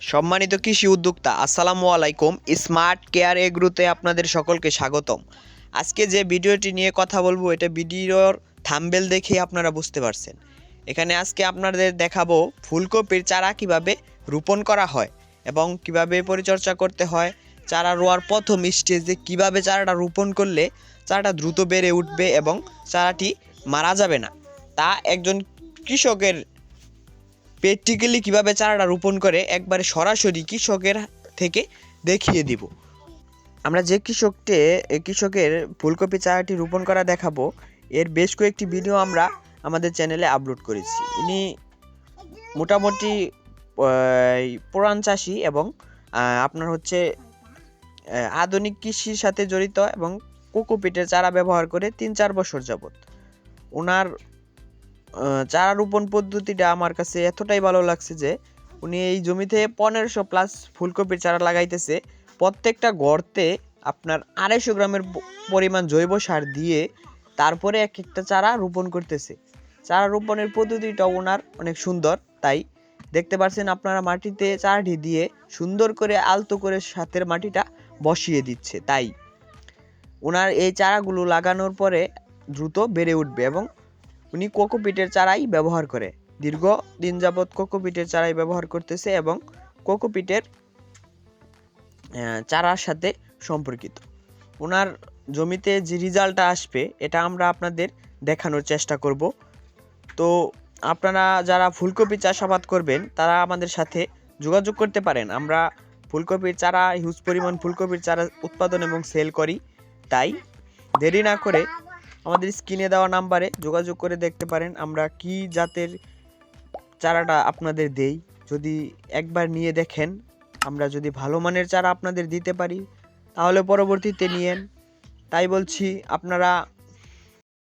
সম্মানিত কৃষি উদ্যোক্তা, আসসালামু আলাইকুম। স্মার্ট কেয়ার এগ্রুতে আপনাদের সকলকে স্বাগতম। আজকে যে ভিডিওটি নিয়ে কথা বলব, এটা ভিডিওর থাম্বেল দেখে আপনারা বুঝতে পারছেন। এখানে আজকে আপনাদের দেখাবো ফুলকপির চারা কীভাবে রোপণ করা হয় এবং কীভাবে পরিচর্যা করতে হয়। চারা রোয়ার প্রথম স্টেজে কীভাবে চারাটা রোপণ করলে চারাটা দ্রুত বেড়ে উঠবে এবং চারাটি মারা যাবে না। তা একজন কৃষকের প্র্যাকটিক্যালি কীভাবে চারাটা রোপণ করে একবারে সরাসরি কৃষকের থেকে দেখিয়ে দিব। আমরা যে কৃষককে কৃষকের ফুলকপি চারাটি রোপণ করা দেখাবো, এর বেশ কয়েকটি ভিডিও আমরা আমাদের চ্যানেলে আপলোড করেছি। ইনি মোটামুটি পুরান চাষি এবং আপনার হচ্ছে আধুনিক কৃষির সাথে জড়িত এবং কোকোপিটের চারা ব্যবহার করে তিন চার বছর যাবত ওনার চারা রোপণ পদ্ধতিটা আমার কাছে এতটাই ভালো লাগছে যে উনি এই জমিতে পনেরোশো প্লাস ফুলকপির চারা লাগাইতেছে। প্রত্যেকটা গর্তে আপনার আড়াইশো গ্রামের পরিমাণ জৈব সার দিয়ে তারপরে এক একটা চারা রোপণ করতেছে। চারা রোপণের পদ্ধতিটা ওনার অনেক সুন্দর, তাই দেখতে পাচ্ছেন আপনারা মাটিতে চারাটি দিয়ে সুন্দর করে আলতো করে সাথের মাটিটা বসিয়ে দিচ্ছে, তাই। ওনার এই চারাগুলো লাগানোর পরে দ্রুত বেড়ে উঠবে এবং উনি কোকোপিটের চারাই ব্যবহার করে। দীর্ঘ দিন যাবৎ কোকোপিটের চারাই ব্যবহার করতেছে এবং কোকোপিটের চারার সাথে সম্পর্কিত। ওনার জমিতে যে রেজাল্টটা আসবে, এটা আমরা আপনাদের দেখানোর চেষ্টা করব। তো আপনারা যারা ফুলকপি চাষাবাদ করবেন, তারা আমাদের সাথে যোগাযোগ করতে পারেন। আমরা ফুলকপির চারা, হিউজ পরিমাণ ফুলকপির চারা উৎপাদন এবং সেল করি। তাই দেরি না করে আমাদের স্ক্রিনে দেওয়া নাম্বারে যোগাযোগ করে দেখতে পারেন। আমরা কি জাতের চারাটা আপনাদের দেই? যদি একবার নিয়ে দেখেন, আমরা যদি ভালো মানের চারা আপনাদের দিতে পারি, তাহলে পরবর্তীতে নিয়েন। তাই বলছি, আপনারা